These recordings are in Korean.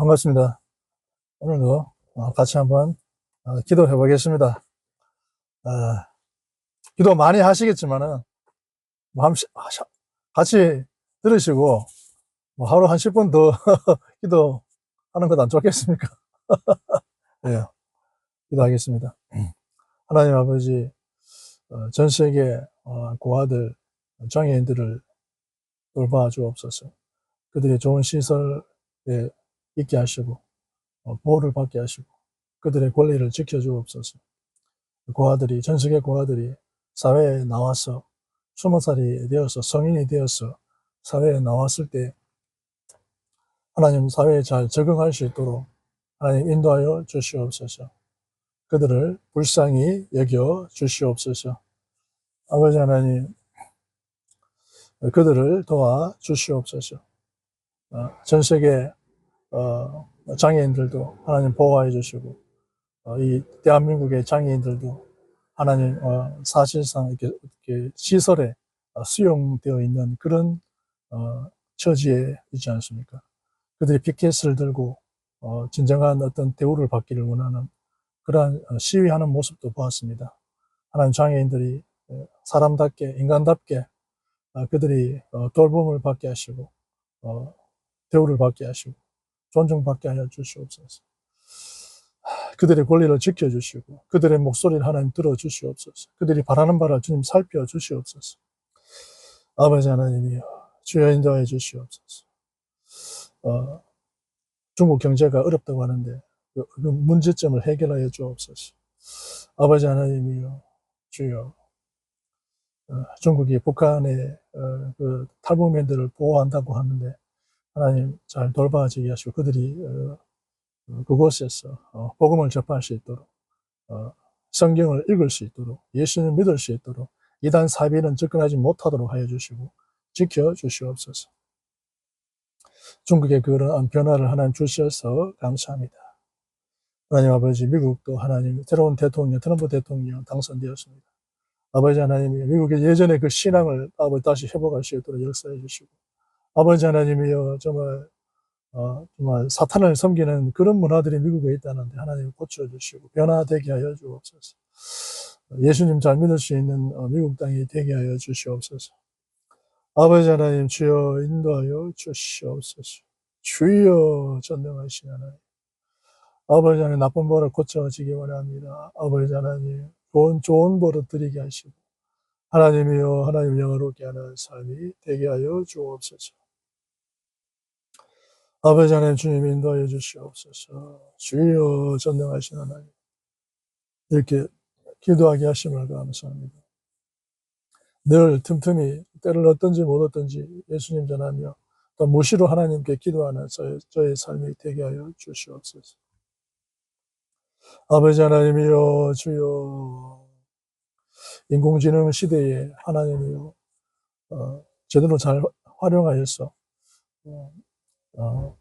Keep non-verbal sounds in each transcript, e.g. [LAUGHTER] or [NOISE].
반갑습니다. 오늘도 어, 같이 한번 어, 기도해 보겠습니다. 어, 기도 많이 하시겠지만은 뭐 같이 들으시고 뭐 하루 한 10분 더 [LAUGHS] 기도하는 것 안 좋겠습니까? 네, [LAUGHS] 기도하겠습니다. 하나님 아버지 어, 전 세계 어, 고아들 장애인들을 돌봐 주옵소서. 그들이 좋은 시설에 있게 하시고 어, 보호를 받게 하시고 그들의 권리를 지켜 주옵소서. 고아들이 전 세계 고아들이 사회에 나와서 스무 살이 되어서 성인이 되어서 사회에 나왔을 때 하나님 사회에 잘 적응할 수 있도록 하나님 인도하여 주시옵소서. 그들을 불쌍히 여겨 주시옵소서. 아버지 하나님 그들을 도와 주시옵소서. 어, 전 세계 어, 장애인들도 하나님 보호해 주시고 어, 이 대한민국의 장애인들도 하나님 어, 사실상 이렇게, 이렇게 시설에 어, 수용되어 있는 그런 어, 처지에 있지 않습니까? 그들이 피켓을 들고 어, 진정한 어떤 대우를 받기를 원하는 그러한 어, 시위하는 모습도 보았습니다. 하나님 장애인들이 어, 사람답게 인간답게 어, 그들이 어, 돌봄을 받게 하시고 어, 대우를 받게 하시고 존중받게 하여 주시옵소서. 그들의 권리를 지켜주시고 그들의 목소리를 하나님 들어주시옵소서. 그들이 바라는 바를 주님 살펴주시옵소서. 아버지 하나님이여 주여 인도해 주시옵소서. 어, 중국 경제가 어렵다고 하는데 그, 그 문제점을 해결하여 주옵소서. 아버지 하나님이여 주여 어, 중국이 북한의 어, 그 탈북민들을 보호한다고 하는데 하나님 잘 돌봐주게 하시고 그들이 어, 어, 그곳에서 어, 복음을 접할 수 있도록 어, 성경을 읽을 수 있도록 예수님을 믿을 수 있도록 이단 사비는 접근하지 못하도록 하여 주시고 지켜 주시옵소서. 중국의 그러한 변화를 하나님 주셔서 감사합니다. 하나님 아버지 미국도 하나님 새로운 대통령 트럼프 대통령 당선되었습니다. 아버지 하나님이 미국의 예전의 그 신앙을 아버지 다시 회복할 수 있도록 역사해 주시고 아버지 하나님이여 정말 어, 정말 사탄을 섬기는 그런 문화들이 미국에 있다는데 하나님 고쳐주시고 변화되게 하여 주옵소서. 예수님 잘 믿을 수 있는 어, 미국 땅이 되게 하여 주시옵소서. 아버지 하나님 주여 인도하여 주시옵소서. 주여 전능하신 하나님. 아버지 하나님 나쁜 버릇 고쳐지기 원합니다. 아버지 하나님 좋은 좋은 버릇 드리게 하시고 하나님이여 하나님 영어롭게 하는 삶이 되게 하여 주옵소서. 아버지 하나님 주님 인도하여 주시옵소서. 주여 전능하신 하나님. 이렇게 기도하게 하심을 감사합니다. 늘 틈틈이 때를 얻든지 못 얻든지 예수님 전하며 또 무시로 하나님께 기도하는 저의, 저의 삶이 되게 하여 주시옵소서. 아버지 하나님이여 주여 인공지능 시대에 하나님이여 어, 제대로 잘 활용하여서 어, 어,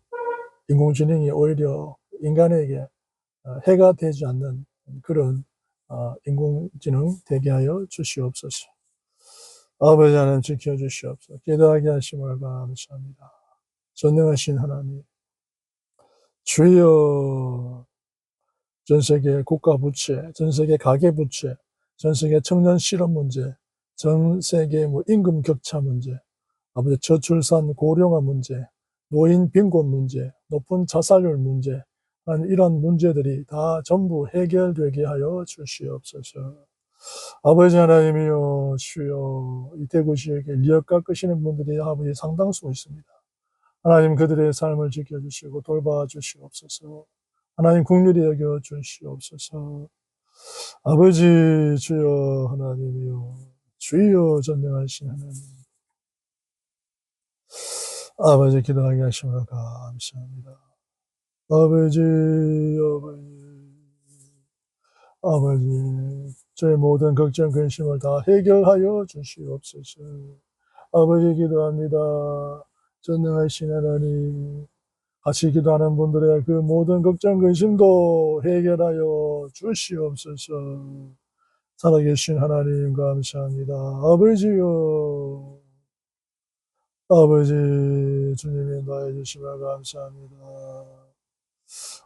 인공지능이 오히려 인간에게 어, 해가 되지 않는 그런 어, 인공지능 되게 하여 주시옵소서. 아버지 하나님 지켜주시옵소서. 기도하게 하심을 감사합니다. 전능하신 하나님, 주여 전 세계 국가 부채, 전 세계 가계 부채, 전 세계 청년 실업 문제, 전 세계 뭐 임금 격차 문제, 아버지 저출산 고령화 문제, 노인 빈곤 문제, 높은 자살률 문제, 한 이런 문제들이 다 전부 해결되게 하여 주시옵소서. 아버지 하나님이여 주여 이 대구 지역에 리역 깎으시는 분들이 아버지 상당수 있습니다. 하나님 그들의 삶을 지켜주시고 돌봐주시옵소서. 하나님 국률이 여겨 주시옵소서. 아버지 주여 하나님이여 주여 전능하신 하나님 아버지 기도하게 하심을 감사합니다. 아버지 아버지 아버지 저의 모든 걱정 근심을 다 해결하여 주시옵소서. 아버지 기도합니다. 전능하신 하나님 같이 기도하는 분들의 그 모든 걱정 근심도 해결하여 주시옵소서. 살아계신 하나님 감사합니다. 아버지요. 아버지 주님이 인도해 주시면 감사합니다.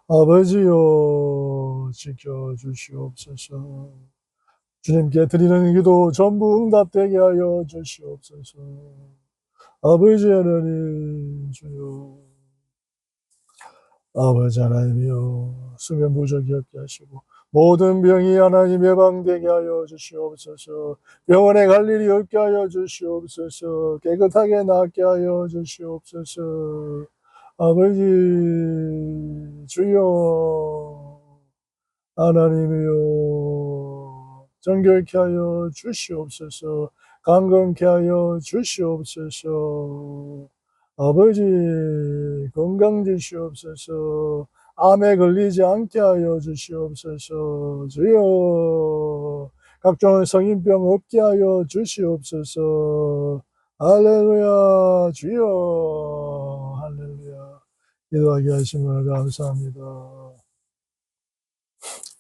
아버지여 지켜주시옵소서. 주님께 드리는 기도 전부 응답되게 하여 주시옵소서. 아버지 하나님 주여 아버지 하나님이여 수면 부족이 없게 하시고 모든 병이 하나님 예방되게 하여 주시옵소서. 병원에 갈 일이 없게 하여 주시옵소서. 깨끗하게 낫게 하여 주시옵소서. 아버지 주여 하나님이여 정결케 하여 주시옵소서. 강건케 하여 주시옵소서. 아버지 건강 주시옵소서 암에 걸리지 않게 하여 주시옵소서 주여. 각종 성인병 없게 하여 주시옵소서. 할렐루야 주여. 할렐루야. 기도하게 하심을 감사합니다.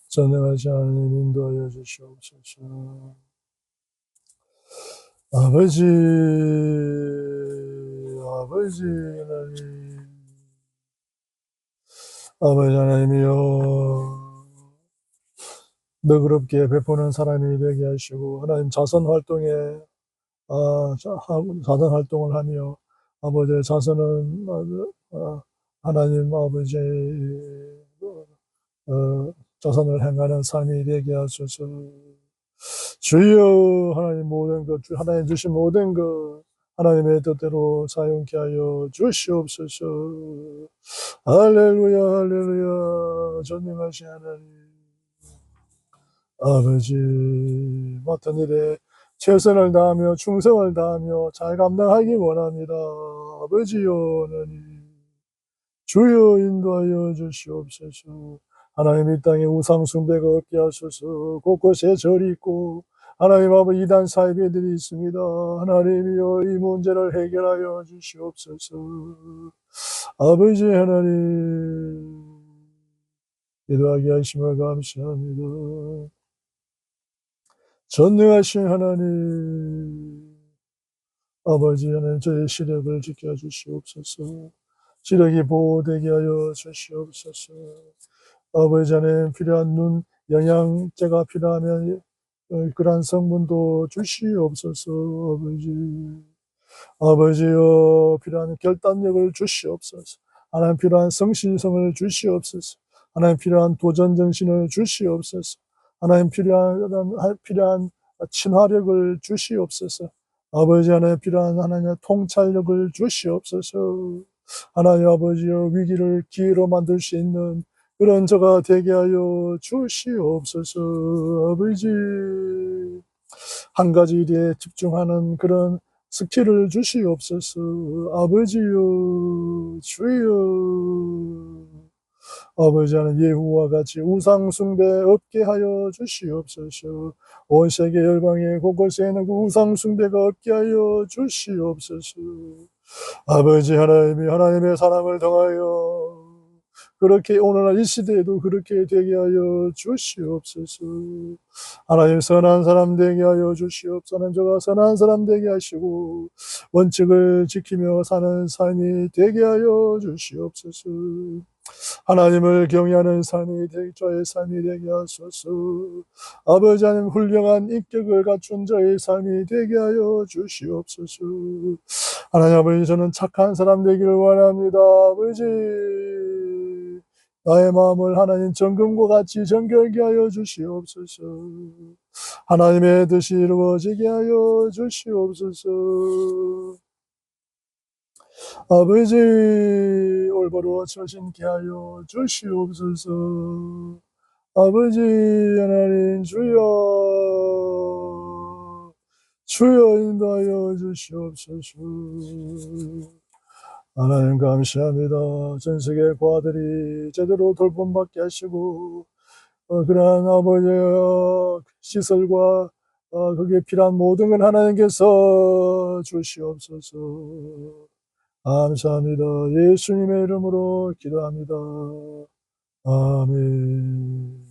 전능하신 하나님 인도하여 주시옵소서. 아버지 아버지 아버지 하나님이여 너그럽게 베푸는 사람이 되게 하시고 하나님 자선 활동에 아, 자선 활동을 하며 아버지 자선은 어, 어, 하나님 아버지 어, 자선을 행하는 삶이 되게 하소서. 주여 하나님 모든 것 주- 하나님 주신 모든 것 하나님의 뜻대로 사용케 하여 주시옵소서. 할렐루야 할렐루야. 전능하신 하나님. 아버지 맡은 일에 최선을 다하며 충성을 다하며 잘 감당하기 원합니다. 아버지여 하나님 주여 인도하여 주시옵소서. 하나님 이 땅에 우상 숭배가 없게 하소서. 곳곳에 절이 있고 하나님 아버지 이단 사이비들이 있습니다. 하나님이여 이 문제를 해결하여 주시옵소서. 아버지 하나님 기도하게 하심을 감사합니다. 전능하신 하나님 아버지 하나님 저의 시력을 지켜주시옵소서. 시력이 보호되게 하여 주시옵소서. 아버지 하나님 필요한 눈 영양제가 필요하면 어, 그러한 성분도 주시옵소서 아버지. 아버지여 필요한 결단력을 주시옵소서. 하나님 필요한 성실성을 주시옵소서. 하나님 필요한 도전 정신을 주시옵소서. 하나님 필요한 필요한 친화력을 주시옵소서. 아버지 하나님 필요한 하나님의 통찰력을 주시옵소서. 하나님 아버지여 위기를 기회로 만들 수 있는 그런 저가 되게 하여 주시옵소서 아버지. 한 가지 일에 집중하는 그런 스킬을 주시옵소서 아버지여 주여. 아버지 하는 예후와 같이 우상 숭배 없게 하여 주시옵소서. 온 세계 열방의 곳곳에 있는 그 우상 숭배가 없게 하여 주시옵소서. 아버지 하나님이 하나님의 사랑을 통하여 그렇게 오늘날 이 시대에도 그렇게 되게 하여 주시옵소서. 하나님 선한 사람 되게 하여 주시옵소서. 하나님 저가 선한 사람 되게 하시고 원칙을 지키며 사는 삶이 되게 하여 주시옵소서. 하나님을 경외하는 삶이 되게 저의 삶이 되게 하소서. 아버지 하나님 훌륭한 인격을 갖춘 저의 삶이 되게 하여 주시옵소서. 하나님 아버지 저는 착한 사람 되기를 원합니다. 아버지 나의 마음을 하나님 정금과 같이 정결케 하여 주시옵소서. 하나님의 뜻이 이루어지게 하여 주시옵소서. 아버지 올바로 처신케 하여 주시옵소서. 아버지 하나님 주여 주여 인도하여 주시옵소서. 하나님 감사합니다. 전 세계 과들이 제대로 돌봄받게 하시고 어, 그러한 아버지의 시설과 어, 거기에 필요한 모든 걸 하나님께서 주시옵소서. 감사합니다. 예수님의 이름으로 기도합니다. 아멘.